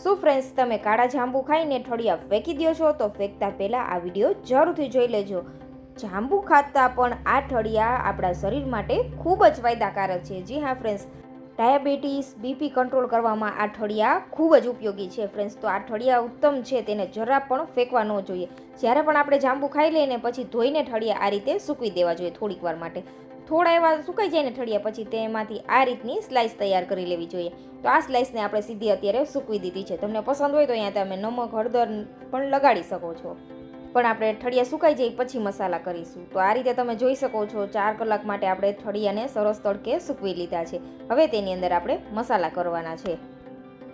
શું ફ્રેન્ડ્સ તમે કાળા જાંબુ ખાઈને ઠળિયા ફેંકી દો છો? તો ફેંકતા પહેલાં આ વીડિયો જરૂરથી જોઈ લેજો. જાંબુ ખાતા પણ આ ઠળિયા આપણા શરીર માટે ખૂબ જ ફાયદાકારક છે. જી હા ફ્રેન્ડ્સ ડાયાબિટીસ બીપી કંટ્રોલ કરવામાં આ ઠળિયા ખૂબ જ ઉપયોગી છે ફ્રેન્ડ્સ તો આ ઠળિયા ઉત્તમ છે, તેને જરા પણ ફેંકવા ન જોઈએ. જ્યારે પણ આપણે જાંબુ ખાઈ લઈએ ને પછી ધોઈને ઠળિયા આ રીતે સૂકવી દેવા જોઈએ થોડીક વાર માટે. થોડા એવા સુકાઈ જાય ને ઠળિયા પછી તેમાંથી આ રીતની સ્લાઇસ તૈયાર કરી લેવી જોઈએ. તો આ સ્લાઇસને આપણે સીધી અત્યારે સૂકવી દીધી છે. તમને પસંદ હોય તો અહીંયા તમે નમક, હળદર પણ લગાડી શકો છો. પણ આપણે ઠળિયા સુકાઈ જાય પછી મસાલા કરીશું. તો આ રીતે તમે જોઈ શકો છો, ચાર કલાક માટે આપણે ઠળિયાને સરસ તડકે સૂકવી લીધા છે. હવે તેની અંદર આપણે મસાલા કરવાના છે.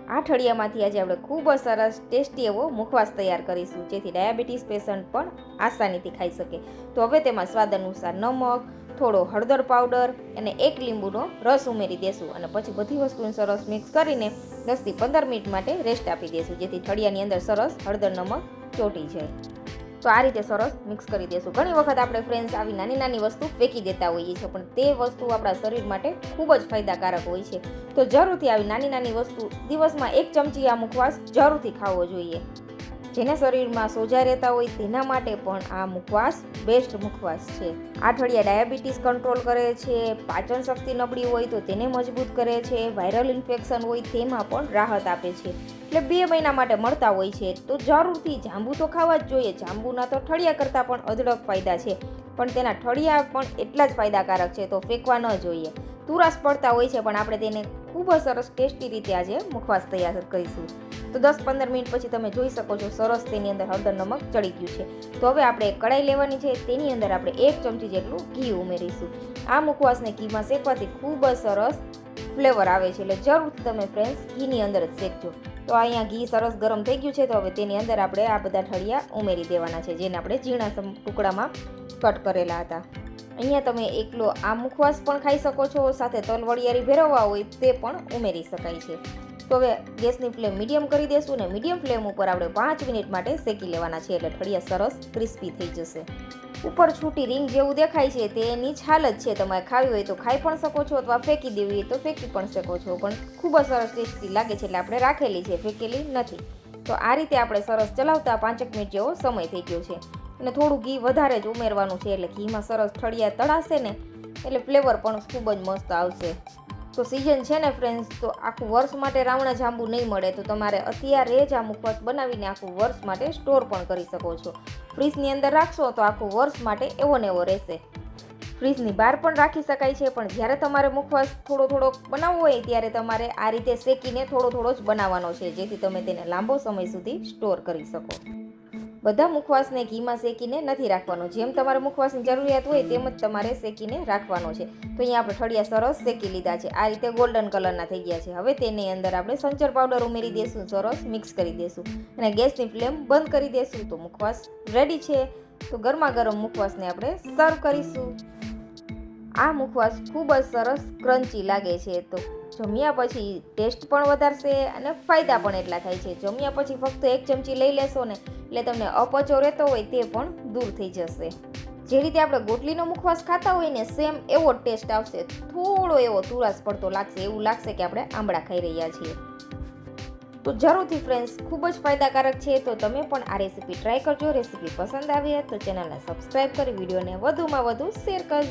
આ ઠળિયામાંથી આજે આપણે ખૂબ જ સરસ ટેસ્ટી એવો મુખવાસ તૈયાર કરીશું, જેથી ડાયાબિટીસ પેશન્ટ પણ આસાનીથી ખાઈ શકે. તો હવે તેમાં સ્વાદ અનુસાર નમક થોડો હળદર પાવડર અને એક લીંબુનો રસ ઉમેરી દેશું અને પછી બધી વસ્તુને સરસ મિક્સ કરીને દસથી પંદર મિનિટ માટે રેસ્ટ આપી દઈશું જેથી થળિયાની અંદર સરસ હળદર નમક ચોટી જાય. તો આ રીતે સરસ મિક્સ કરી દેશું. ઘણી વખત આપણે ફ્રેન્ડ્સ આવી નાની નાની વસ્તુ ફેંકી દેતા હોઈએ છીએ, પણ તે વસ્તુ આપણા શરીર માટે ખૂબ જ ફાયદાકારક હોય છે. તો જરૂરથી આવી નાની નાની વસ્તુ દિવસમાં એક ચમચી આ મુખવાસ જરૂરથી ખાવો જોઈએ. જેના શરીરમાં સોજા રહેતા હોય તેના માટે પણ આ મુખવાસ બેસ્ટ મુખવાસ છે. આઠળિયા ડાયાબિટીસ કંટ્રોલ કરે છે, પાચન શક્તિ નબળી હોય તો તેને મજબૂત કરે છે વાયરલ ઇન્ફેક્શન હોય તેમાં પણ રાહત આપે છે. એટલે બે મહિના માટે મળતા હોય છે, તો જરૂરથી જાંબુ તો ખાવા જ જોઈએ, જાંબુના તો ઠળિયા કરતાં પણ અઢળક ફાયદા છે. પણ તેના ઠળિયા પણ એટલા જ ફાયદાકારક છે, તો ફેંકવા ન જોઈએ. તુરાસ પડતા હોય છે, પણ આપણે તેને ખૂબ જ સરસ ટેસ્ટી રીતે આજે મુખવાસ તૈયાર કરીશું. તો દસ પંદર મિનિટ પછી તમે જોઈ શકો છો સરસ તેની અંદર હળદર નમક ચડી ગયું છે. તો હવે આપણે કડાઈ લેવાની છે. તેની અંદર આપણે એક ચમચી જેટલું ઘી ઉમેરીશું. આ મુખવાસને ઘીમાં શેકવાથી ખૂબ જ સરસ ફ્લેવર આવે છે. એટલે જરૂરથી તમે ફ્રેન્ડ્સ ઘીની અંદર જ શેકજો. તો અહીંયા ઘી સરસ ગરમ થઈ ગયું છે. તો હવે તેની અંદર આપણે આ બધા ઠળિયા ઉમેરી દેવાના છે, જેને આપણે ઝીણા ટુકડામાં કટ કરેલા હતા. અહીંયા તમે એકલો આ મુખવાસ પણ ખાઈ શકો છો, સાથે તલવડિયારી ભેરવવા હોય તે પણ ઉમેરી શકાય છે. તો હવે ગેસની ફ્લેમ મીડિયમ કરી દેશું અને મીડિયમ ફ્લેમ ઉપર આપણે પાંચ મિનિટ માટે શેકી લેવાના છે એટલે ઠળિયા સરસ ક્રિસ્પી થઈ જશે. ઉપર છૂટી રીંગ જેવું દેખાય છે તે એની છાલ જ છે. તમારે ખાવી હોય તો ખાઈ પણ શકો છો અથવા ફેંકી દેવી હોય તો ફેંકી પણ શકો છો. પણ ખૂબ જ સરસ ટેસ્ટી લાગે છે એટલે આપણે રાખેલી છે, ફેંકેલી નથી. તો આ રીતે આપણે સરસ ચલાવતા પાંચેક મિનિટ જેવો સમય થઈ ગયો છે. અને થોડું ઘી વધારે જ ઉમેરવાનું છે, એટલે ઘીમાં સરસ ઠળિયા તળાશે ને, એટલે ફ્લેવર પણ ખૂબ જ મસ્ત આવશે. તો સિઝન છે ને ફ્રેન્ડ્સ તો આખું વર્ષ માટે રાવણા જાંબુ નહીં મળે, તો તમારે અત્યારે જ આ મુખવાસ બનાવીને આખું વર્ષ માટે સ્ટોર પણ કરી શકો છો. ફ્રીજની અંદર રાખશો તો આખું વર્ષ માટે એવો ને એવો રહેશે. ફ્રીજની બહાર પણ રાખી શકાય છે, પણ જ્યારે તમારે મુખવાસ થોડો થોડો બનાવવો હોય, ત્યારે તમારે આ રીતે શેકીને થોડો થોડો જ બનાવવાનો છે, જેથી તમે તેને લાંબો સમય સુધી સ્ટોર કરી શકો. બધા મુખવાસને ઘીમાં શેકીને નથી રાખવાનો. જેમ તમારે મુખવાસની જરૂરિયાત હોય તેમ જ તમારે શેકીને રાખવાનો છે. તો અહીંયા આપણે ઠળિયા સરસ શેકી લીધા છે. આ રીતે ગોલ્ડન કલરના થઈ ગયા છે. હવે તેની અંદર આપણે સંચર પાવડર ઉમેરી દઈશું સરસ મિક્સ કરી દઈશું અને ગેસની ફ્લેમ બંધ કરી દઈશું તો મુખવાસ રેડી છે. તો ગરમા ગરમ મુખવાસને આપણે સર્વ કરીશું. આ મુખવાસ ખૂબ જ સરસ ક્રન્ચી લાગે છે. તો જમ્યા પછી ટેસ્ટ પણ વધારશે અને ફાયદા પણ એટલા થાય છે. જમ્યા પછી ફક્ત એક ચમચી લઈ લેશો ને, એટલે તમને અપચો રહેતો હોય તે પણ દૂર થઈ જશે. જે રીતે આપણે ગોટલીનો મુખવાસ ખાતા હોય ને સેમ એવો ટેસ્ટ આવશે. થોડો એવો તુરાસ પડતો લાગશે, એવું લાગશે કે આપણે આંબળા ખાઈ રહ્યા છીએ. તો જરૂરથી ફ્રેન્ડ્સ ખૂબ જ ફાયદાકારક છે. તો તમે પણ આ રેસીપી ટ્રાય કરજો. રેસીપી પસંદ આવી તો ચેનલને સબસ્ક્રાઈબ કરી, વિડીયોને વધુમાં વધુ શેર કરજો.